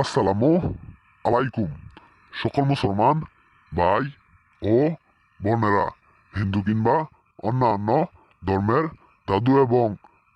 আসসালামু আলাইকুম। সকল মুসলমান, ভাই ও বোনেরা, হিন্দু কিংবা অন্যান্য ধর্মের দাদু এবং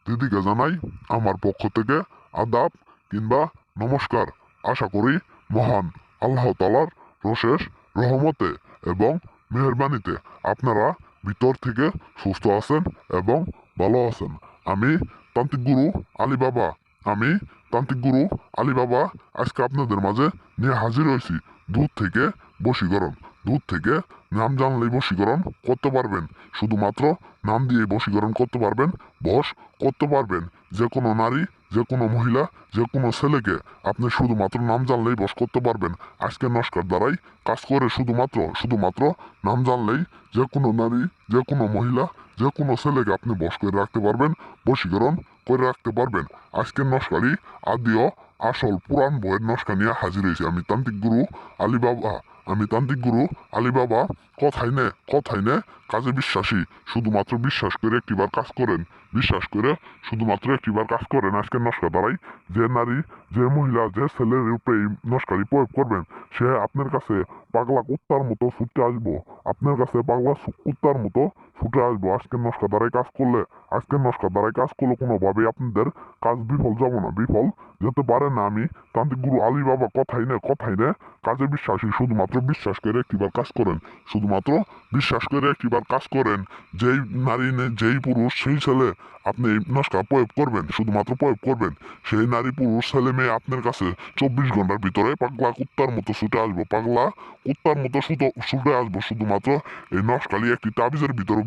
দিদিকে জানাই আমার পক্ষ থেকে আদাব কিংবা নমস্কার। আশা করি মহান আল্লাহ তালার রশেষ রহমতে এবং মেহরবানিতে আপনারা ভিতর থেকে সুস্থ আছেন এবং ভালো আছেন। আমি তান্ত্রিক গুরু আলী বাবা আমি, তান্ত্রিক গুরু আলী বাবা আজকে আপনাদের মাঝে নিয়ে হাজির হয়েছি। দুধ থেকে বশীকরণ। দুধ থেকে নাম জানলেই বশীকরণ করতে পারবেন। শুধুমাত্র নাম দিয়ে বশীকরণ করতে পারবেন, বশ করতে পারবেন। যে কোনো নারী যে কোনো মহিলা, যে কোনো ছেলেকে আপনি শুধুমাত্র নাম জানলেই বস করতে পারবেন। আজকে নস্কার দ্বারাই কাজ করে শুধুমাত্র শুধুমাত্র নাম জানলেই যে কোনো নারী, যে কোনো মহিলা, যে কোনো ছেলেকে আপনি বস করে রাখতে পারবেন, বশীকরণ করে রাখতে পারবেন। আজকের নস্কারই আদিও আসল পুরাণ বইয়ের নস্কা নিয়ে হাজির হয়েছি। আমি তান্ত্রিক গুরু আলী বাবা আমি তান্ত্রিক গুরু, আলিবাবা কথাই নে কথাই নে কাজে বিশ্বাসী। শুধুমাত্র বিশ্বাস করে একটিবার কাজ করেন। বিশ্বাস করে শুধুমাত্র একটিবার কাজ করেন। আজকে নস্কা দ্বারাই যে নারী, যে মহিলা, যে ছেলের উপরে এই নস্কারি প্রয়োগ করবেন, সে আপনার কাছে পাগলা কুত্তার মতো ছুটে আসব। আপনার কাছে পাগলা কুত্তার মতো ছুটে আসব। আজকের নস্কা দ্বারাই কাজ করলে আজকের নস্কা দ্বারাই কাজ করলে কোনোভাবেই আপনাদের কাজ বিফল যাব না। বিফল যেতে পারে না আমি। তান্ত্রিক গুরু আলী বাবা কথাই নে কথাই নে। কাজে বিশ্বাসী, শুধুমাত্র বিশ্বাস করে একটিবার কাজ করেন। শুধুমাত্র বিশ্বাস করে একটিবার কাজ করেন। যেই নারী যেই পুরুষ, সেই ছেলে আপনি এই নস্কা প্রয়োগ করবেন। শুধুমাত্র প্রয়োগ করবেন। সেই নারী, পুরুষ, ছেলে, মেয়ে আপনার কাছে চব্বিশ ঘণ্টার ভিতরে পাগলা কুত্তার মতো ছুটে আসব। পাগলা কুত্তার মতো শুধু শুটে আসব, শুধুমাত্র এই নস্কালি একটি তাবিজের ভিতরে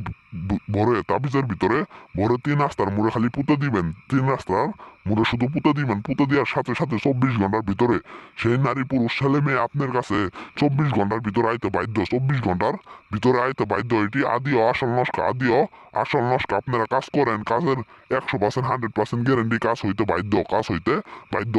ভরে, তাবিজের ভিতরে ভরে তিন রাস্তার মুড়ে খালি পুঁতে দিবেন। তিন রাস্তার মুড়ে শুধু পুঁতে দিবেন, পুঁতে দেওয়ার সাথে সাথে চব্বিশ ঘণ্টার ভিতরে সেই নারী পুরুষ ছেলে মেয়ে আপনার কাছে চব্বিশ ঘণ্টার ভিতরে আইতে বাধ্য, চব্বিশ ঘণ্টার ভিতরে আইতে বাধ্য। এটি আদিও আসল নস্কা, আদিও আসল নস্কা আপনারা কাজ করেন, কাজের একশো পার্সেন্ট হান্ড্রেড পার্সেন্ট গ্যারেন্টি কাজ হইতে বাধ্য, কাজ হইতে বাধ্য।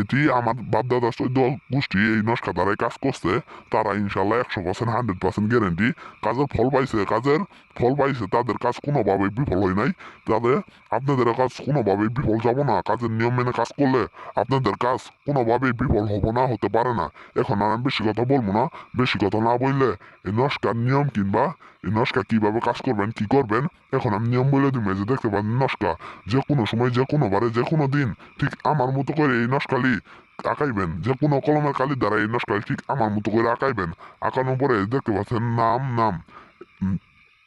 এটি আমার বাপদাদা চৈদ্দ গোষ্ঠী এই নস্কা দ্বারাই কাজ করছে, তারা ইনশাল্লাহ একশো পার্সেন্ট হান্ড্রেড পার্সেন্ট গ্যারেন্টি কাজের ফল পাইছে। কাজের ফল পাইছে, তাদের কাজ কোনোভাবেই বিফল হয় নাই। তাদের, আপনাদের কাজ কোনোভাবেই বিফল যাব না। কাজের নিয়ম মেনে কাজ করলে আপনাদের কাজ কোনোভাবেই বিফল হব না, হতে পারে না। এখন আমি বেশি কথা বলব না, বেশি কথা না বললে এই নস্কার নিয়ম কিংবা এই নস্কা কীভাবে কাজ করবেন, কি করবেন? এখন আমি নিয়ম বলে দিই যে দেখতে পারেন নস্কা যে কোনো সময়, যে কোনো বারে, যে কোনো দিন ঠিক আমার মতো করে এই নস্কালি আঁকাইবেন। যে কোনো কলমের কালির দ্বারা এই নস্কালি ঠিক আমার মতো করে আঁকাইবেন। আঁকানোর পরে দেখতে পাচ্ছেন নাম নাম।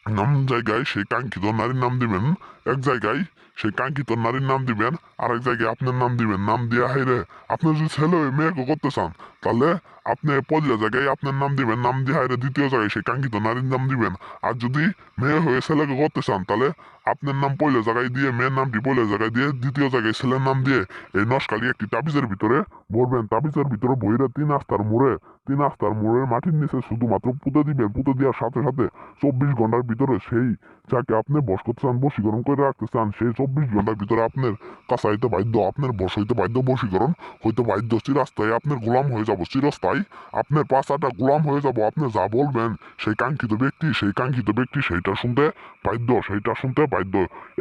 নাম জায়গায় সেই কাঙ্ক্ষিত নারীর নাম দিবেন, এক জায়গায় সেই কাঙ্ক্ষিত নারীর নাম দিবেন আর এক জায়গায় আপনার নাম দিবেন, নাম দিয়া হাইরে আপনি যদি ছেলে হয়ে, মেয়েকে করতে চান, তাহলে আপনি পয়লা জায়গায় আপনার নাম দিবেন, নাম দিয়ে হাইরে দ্বিতীয় জায়গায় সেই কাঙ্ক্ষিত নারীর নাম দিবেন। আর যদি মেয়ে হয়ে ছেলেকে করতে চান, তাহলে আপনার নাম পয়লা জায়গায় দিয়ে, মেয়ের নামটি পয়লা জায়গায় দিয়ে, দ্বিতীয় জায়গায় ছেলের নাম দিয়ে, এই নস্কালি একটি তাবিজের ভিতরে ভরবেন। তাবিজের ভিতরে বইরে তিন আস্তার মোড়ে তিন আস্তার মোড়ের মাটির নিচে শুধুমাত্র পুঁতে দিবেন, পুঁতে দেওয়ার সাথে সাথে চব্বিশ ঘণ্টার ভিতরে সেই যাকে আপনি বস করতে চান বশীকরণ করে রাখতে চান, সেই চব্বিশ ঘণ্টার ভিতরে আপনার কাছে হইতে বাধ্য, আপনার বস হইতে বাধ্য বশীকরণ হইতে বাধ্য। চিরাস্থায়ী আপনার গোলাম হয়ে যাব, চিরস্থায়ী আপনার পাশাটা গোলাম হয়ে যাব, আপনি যা বলবেন, সেই কাঙ্ক্ষিত ব্যক্তি, সেই কাঙ্ক্ষিত ব্যক্তি সেইটা শুনতে বাধ্য, সেইটা শুনতে বাধ্য।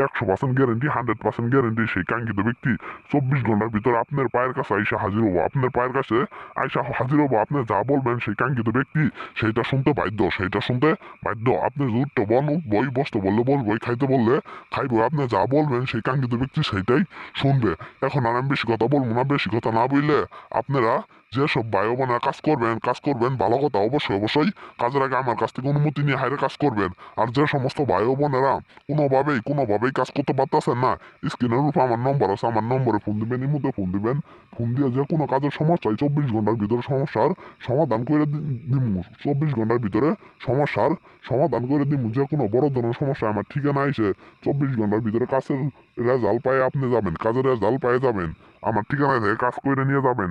একশো percent guarantee hundred percent guarantee সেই কাঙ্ক্ষিত ব্যক্তি চব্বিশ ঘণ্টার ভিতরে আপনার পায়ের কাছে আইসা হাজির হব, আপনার পায়ের কাছে আইসা হাজির হব, আপনার যা বলবেন সেই কাঙ্ক্ষিত ব্যক্তি, সেইটা শুনতে বাধ্য, সেইটা শুনতে বাধ্য। আপনি উঠতে বন, বই বসতে বললে বসবই খাইতে বললে খাইব। আপনি যা বলবেন সেই কাঙ্ক্ষিত ব্যক্তি সেইটাই শুনবে। এখন আর আমি বেশি কথা বলব না, বেশি কথা না বললে আপনারা যেসব ভাই বোনেরা কাজ করবেন কাজ করবেন, ভালো কথা অবশ্যই অবশ্যই। কাজের আগে আমার কাছ থেকে অনুমতি নিয়ে হাইরে কাজ করবেন। আর যে সমস্ত ভাই বোনেরা কোনোভাবেই কোনোভাবেই কাজ করতে পারতেছেন না স্ক্রিনের উপর আমার নম্বর আছে, আমার নম্বরে ফোন দিবেন মুহূর্তে ফোন দিবেন। ফোন দিয়ে যে কোনো কাজের সমস্যায় চব্বিশ ঘণ্টার ভিতরে সমস্যার সমাধান করে দিব চব্বিশ ঘণ্টার ভিতরে সমস্যার সমাধান করে দিব যে কোনো বড় ধরনের সমস্যা আমার ঠিকানা এসে চব্বিশ ঘণ্টার ভিতরে কাজের রেজাল্ট পায়ে আপনি যাবেন, কাজের রেজাল্ট পায়ে যাবেন। আমার ঠিকানায় থেকে কাজ করে নিয়ে যাবেন।